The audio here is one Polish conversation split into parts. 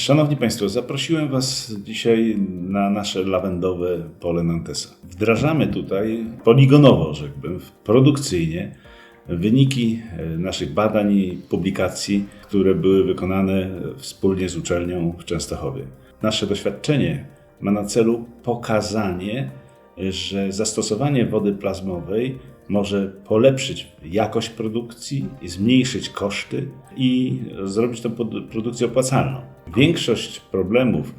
Szanowni Państwo, zaprosiłem Was dzisiaj na nasze lawendowe pole Nantesa. Wdrażamy tutaj poligonowo, rzekłbym, produkcyjnie wyniki e, naszych badań i publikacji, które były wykonane wspólnie z uczelnią w Częstochowie. Nasze doświadczenie ma na celu pokazanie, że zastosowanie wody plazmowej może polepszyć jakość produkcji, zmniejszyć koszty i zrobić tę produkcję opłacalną. Większość problemów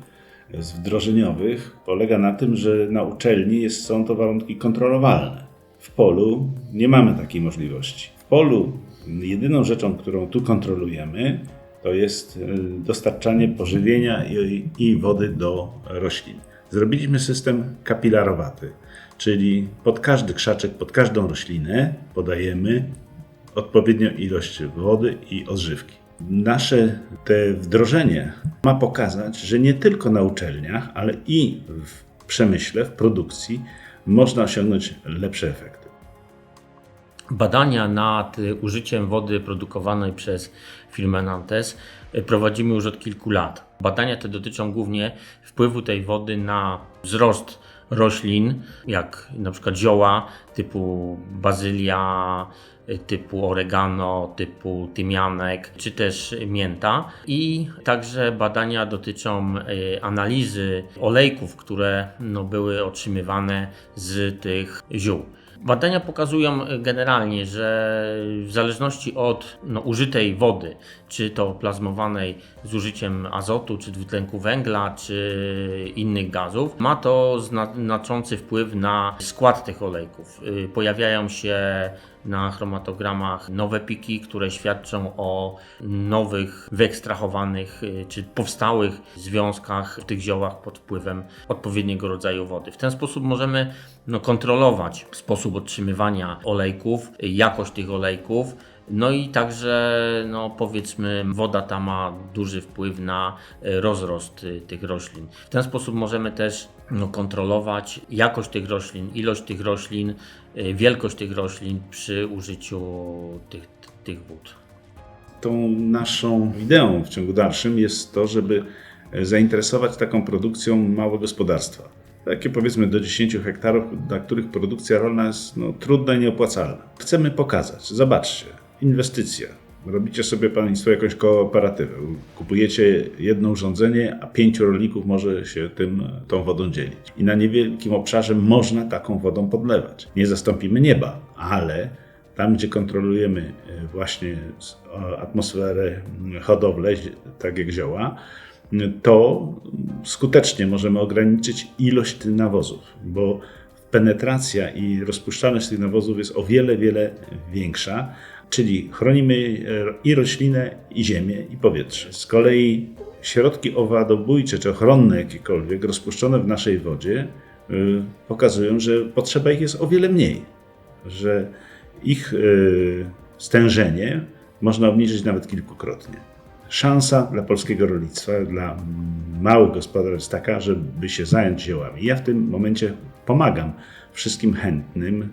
wdrożeniowych polega na tym, że na uczelni jest, są to warunki kontrolowalne. W polu nie mamy takiej możliwości. W polu jedyną rzeczą, którą tu kontrolujemy, to jest e, dostarczanie pożywienia i, i wody do roślin. Zrobiliśmy system kapilarowaty, czyli pod każdy krzaczek, pod każdą roślinę podajemy odpowiednią ilość wody i odżywki. Nasze te wdrożenie ma pokazać, że nie tylko na uczelniach, ale i w przemyśle, w produkcji można osiągnąć lepsze efekty. Badania nad użyciem wody produkowanej przez firmę Nantes prowadzimy już od kilku lat. Badania te dotyczą głównie wpływu tej wody na wzrost roślin, jak na przykład zioła typu bazylia, typu oregano, typu tymianek, czy też mięta. I także badania dotyczą y, analizy olejków, które no, były otrzymywane z tych ziół. Badania pokazują e, generalnie, że w zależności od no, użytej wody, czy to plazmowanej z użyciem azotu, czy dwutlenku węgla, czy innych gazów, ma to zna- znaczący wpływ na skład tych olejków. Y, Pojawiają się na chromatogramach nowe piki, które świadczą o nowych, wyekstrahowanych y, czy powstałych związkach w tych ziołach pod wpływem odpowiedniego rodzaju wody. W ten sposób możemy no, kontrolować sposób otrzymywania olejków, y, jakość tych olejków. No i także, no powiedzmy, woda ta ma duży wpływ na y, rozrost y, tych roślin. W ten sposób możemy też no, kontrolować jakość tych roślin, ilość tych roślin, y, wielkość tych roślin przy użyciu tych, tych wód. Tą naszą ideą w ciągu dalszym jest to, żeby zainteresować taką produkcją małe gospodarstwa. Takie powiedzmy do 10 hektarów, dla których produkcja rolna jest no, trudna i nieopłacalna. Chcemy pokazać, zobaczcie, inwestycja. Robicie sobie Państwo jakąś kooperatywę. Kupujecie jedno urządzenie, a pięciu rolników może się tym, tą wodą dzielić. I na niewielkim obszarze można taką wodą podlewać. Nie zastąpimy nieba, ale tam, gdzie kontrolujemy e, właśnie atmosferę, hodowlę, tak jak zioła, to skutecznie możemy ograniczyć ilość nawozów, bo penetracja i rozpuszczalność tych nawozów jest o wiele, wiele większa, czyli chronimy e, i roślinę, i ziemię, i powietrze. Z kolei środki owadobójcze czy ochronne jakiekolwiek rozpuszczone w naszej wodzie y, pokazują, że potrzeba ich jest o wiele mniej, że ich y, stężenie można obniżyć nawet kilkukrotnie. Szansa dla polskiego rolnictwa, dla małych gospodarstw jest taka, żeby się zająć ziołami. Ja w tym momencie pomagam wszystkim chętnym,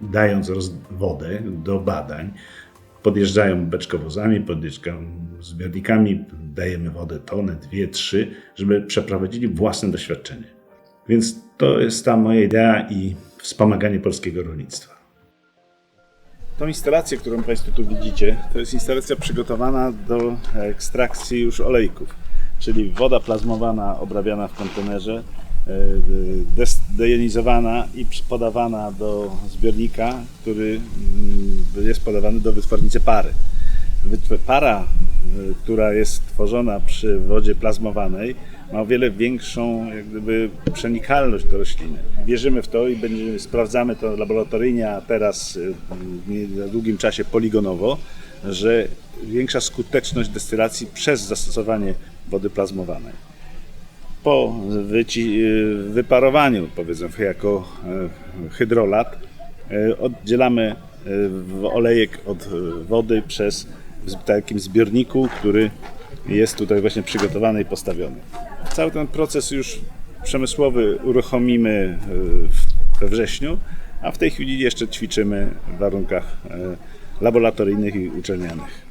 dając wodę do badań. Podjeżdżają beczkowozami, podjeżdżają zbiornikami, dajemy wodę tonę, dwie, trzy, żeby przeprowadzili własne doświadczenie. Więc to jest ta moja idea i wspomaganie polskiego rolnictwa. Tą instalację, którą Państwo tu widzicie, to jest instalacja przygotowana do ekstrakcji już olejków, czyli woda plazmowana obrabiana w kontenerze, dejonizowana i podawana do zbiornika, który mm, jest podawany do wytwornicy pary. Para, y, która jest tworzona przy wodzie plazmowanej, ma o wiele większą jak gdyby, przenikalność do rośliny. Wierzymy w to i będziemy, sprawdzamy to laboratoryjnie, a teraz y, w niedługim czasie poligonowo, że większa skuteczność destylacji przez zastosowanie wody plazmowanej. Po wyparowaniu, powiedzmy, jako e, hydrolat, e, oddzielamy e, olejek od wody przez takim zbiorniku, który jest tutaj właśnie przygotowany i postawiony. Cały ten proces już przemysłowy uruchomimy we wrześniu, a w tej chwili jeszcze ćwiczymy w warunkach laboratoryjnych i uczelnianych.